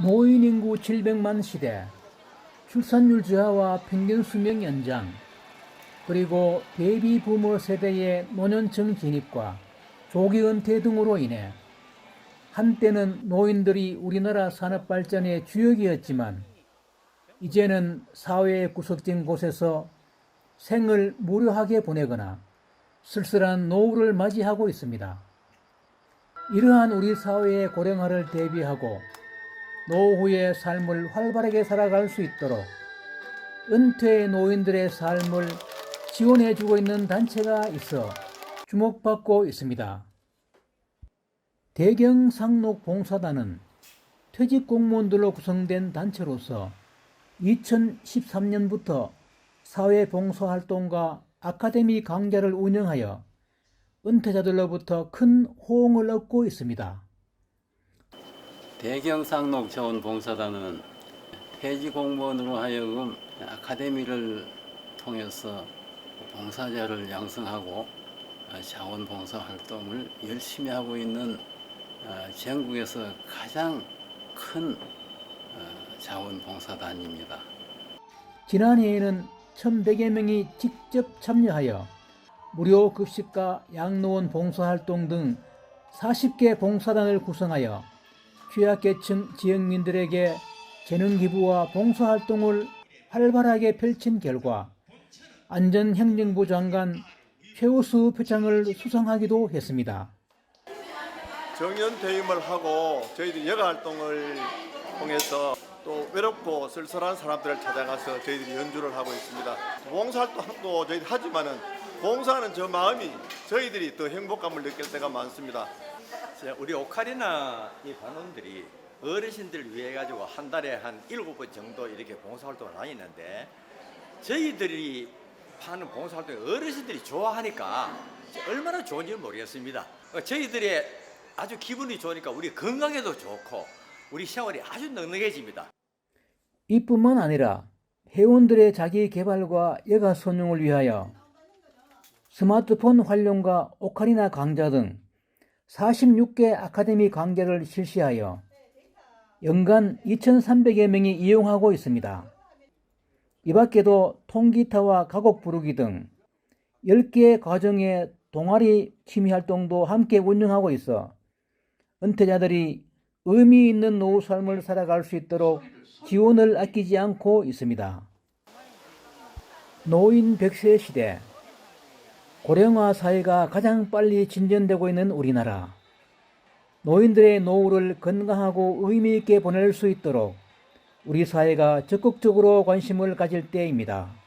노인 인구 700만 시대, 출산율 저하와 평균 수명 연장, 그리고 베이비 부모 세대의 노년층 진입과 조기 은퇴 등으로 인해 한때는 노인들이 우리나라 산업 발전의 주역이었지만 이제는 사회의 구석진 곳에서 생을 무료하게 보내거나 쓸쓸한 노후를 맞이하고 있습니다. 이러한 우리 사회의 고령화를 대비하고 노후의 삶을 활발하게 살아갈 수 있도록 은퇴 노인들의 삶을 지원해주고 있는 단체가 있어 주목받고 있습니다. 대경상록 봉사단은 퇴직 공무원들로 구성된 단체로서 2013년부터 사회 봉사 활동과 아카데미 강좌를 운영하여 은퇴자들로부터 큰 호응을 얻고 있습니다. 대경상록 자원봉사단은 폐지 공무원으로 하여금 아카데미를 통해서 봉사자를 양성하고 자원봉사 활동을 열심히 하고 있는 어, 전국에서 가장 큰 어, 자원봉사단입니다. 지난해에는 1,100여 명이 직접 참여하여 무료 급식과 양로원 봉사활동 등 40개 봉사단을 구성하여 취약계층 지역민들에게 재능 기부와 봉사 활동을 활발하게 펼친 결과 안전행정부 장관 최우수 표창을 수상하기도 했습니다. 정년 퇴임을 하고 저희들이 여가 활동을 통해서 또 외롭고 쓸쓸한 사람들을 찾아가서 저희들이 연주를 하고 있습니다. 봉사활동도 저희들이 하지만은 봉사하는 저 마음이 저희들이 더 행복감을 느낄 때가 많습니다. 자, 우리 오카리나 이 반원들이 어르신들 위해 가지고 한 달에 한 일곱 번 정도 이렇게 봉사활동을 다니는데 저희들이 하는 봉사활동 어르신들이 좋아하니까 얼마나 좋은지 모르겠습니다. 어, 저희들의 아주 기분이 좋으니까 우리 건강에도 좋고 우리 생활이 아주 넉넉해집니다. 이뿐만 아니라 회원들의 자기 개발과 여가 선용을 위하여 스마트폰 활용과 오카리나 강좌 등 46개 아카데미 강좌를 실시하여 연간 2,300여 명이 이용하고 있습니다. 이 밖에도 통기타와 가곡 부르기 등 10개의 과정의 동아리 취미 활동도 함께 운영하고 있어 은퇴자들이 의미 있는 노후 삶을 살아갈 수 있도록 지원을 아끼지 않고 있습니다. 노인 100세 시대 고령화 사회가 가장 빨리 진전되고 있는 우리나라 노인들의 노후를 건강하고 의미 있게 보낼 수 있도록 우리 사회가 적극적으로 관심을 가질 때입니다.